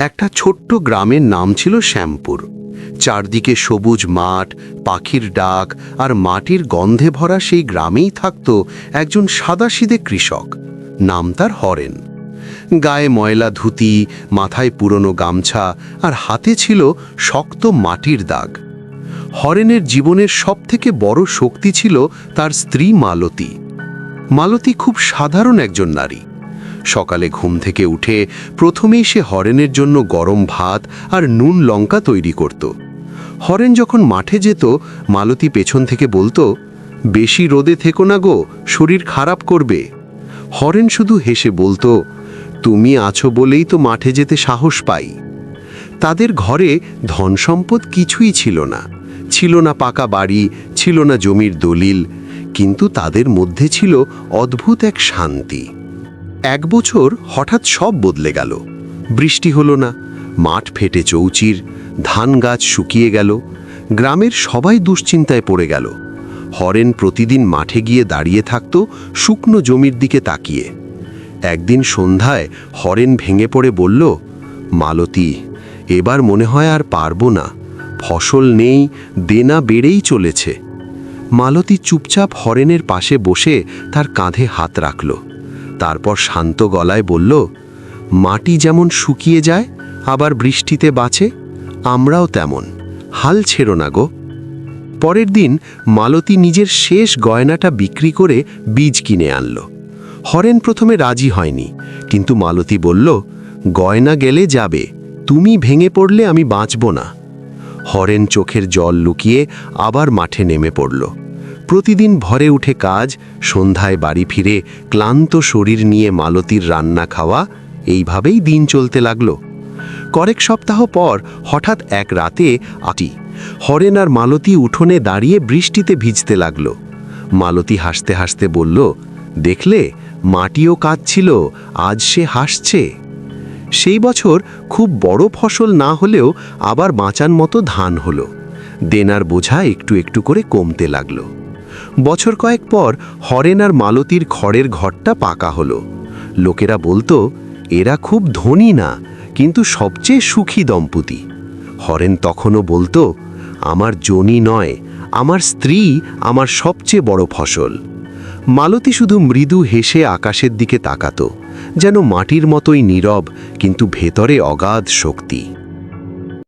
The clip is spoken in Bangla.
একটা ছোট্ট গ্রামের নাম ছিল শ্যামপুর। চারদিকে সবুজ মাঠ, পাখির ডাক আর মাটির গন্ধে ভরা সেই গ্রামেই থাকত একজন সাদাসিদে কৃষক। নাম তার হরেন। গায়ে ময়লা ধুতি, মাথায় পুরনো গামছা আর হাতে ছিল শক্ত মাটির দাগ। হরেনের জীবনের সবথেকে বড় শক্তি ছিল তার স্ত্রী মালতী। মালতী খুব সাধারণ একজন নারী। সকালে ঘুম থেকে উঠে প্রথমেই সে হরেনের জন্য গরম ভাত আর নুন লঙ্কা তৈরি করত। হরেন যখন মাঠে যেত, মালতী পেছন থেকে বলতো, বেশি রোদে থেকো না গো, শরীর খারাপ করবে। হরেন শুধু হেসে বলতো, তুমি আছো বলেই তো মাঠে যেতে সাহস পাই। তাদের ঘরে ধন সম্পদ কিছুই ছিল না। ছিল না পাকা বাড়ি, ছিল না জমির দলিল, কিন্তু তাদের মধ্যে ছিল অদ্ভুত এক শান্তি। এক বছর হঠাৎ সব বদলে গেল। বৃষ্টি হলো না, মাঠ ফেটে চৌচির, ধান গাছ শুকিয়ে গেল, গ্রামের সবাই দুশ্চিন্তায় পড়ে গেল। হরেন প্রতিদিন মাঠে গিয়ে দাঁড়িয়ে থাকত শুকনো জমির দিকে তাকিয়ে। একদিন সন্ধ্যায় হরেন ভেঙে পড়ে বলল, মালতী, এবার মনে হয় আর পারব না, ফসল নেই, দেনা বেড়েই চলেছে। মালতী চুপচাপ হরেনের পাশে বসে তার কাঁধে হাত রাখল। তারপর শান্ত গলায় বলল, মাটি যেমন শুকিয়ে যায়, আবার বৃষ্টিতে বাঁচে, আমরাও তেমন। হাল ছেড়ো না গো। পরের দিন মালতী নিজের শেষ গয়নাটা বিক্রি করে বীজ কিনে আনল। হরেন প্রথমে রাজি হয়নি, কিন্তু মালতী বলল, গয়না গেলে যাবে, তুমি ভেঙে পড়লে আমি বাঁচব না। হরেন চোখের জল লুকিয়ে আবার মাঠে নেমে পড়ল। প্রতিদিন ভরে উঠে কাজ, সন্ধ্যায় বাড়ি ফিরে ক্লান্ত শরীর নিয়ে মালতীর রান্না খাওয়া, এইভাবেই দিন চলতে লাগল। কয়েক সপ্তাহ পর হঠাৎ এক রাতে আটি, হরেন আর মালতী উঠোনে দাঁড়িয়ে বৃষ্টিতে ভিজতে লাগল। মালতী হাসতে হাসতে বলল, দেখলে, মাটিও কাঁদছিল, আজ সে হাসছে। সেই বছর খুব বড় ফসল না হলেও আবার বাঁচান মতো ধান হলো। দেনার বোঝা একটু একটু করে কমতে লাগল। বছর কয়েক পর হরেন আর মালতীর খড়ের ঘরটা পাকা হলো। লোকেরা বলতো, এরা খুব ধনী না, কিন্তু সবচেয়ে সুখী দম্পতি। হরেন তখনও বলতো, আমার জনি নয়, আমার স্ত্রী আমার সবচেয়ে বড় ফসল। মালতী শুধু মৃদু হেসে আকাশের দিকে তাকাতো, যেন মাটির মতোই নীরব, কিন্তু ভেতরে অগাধ শক্তি।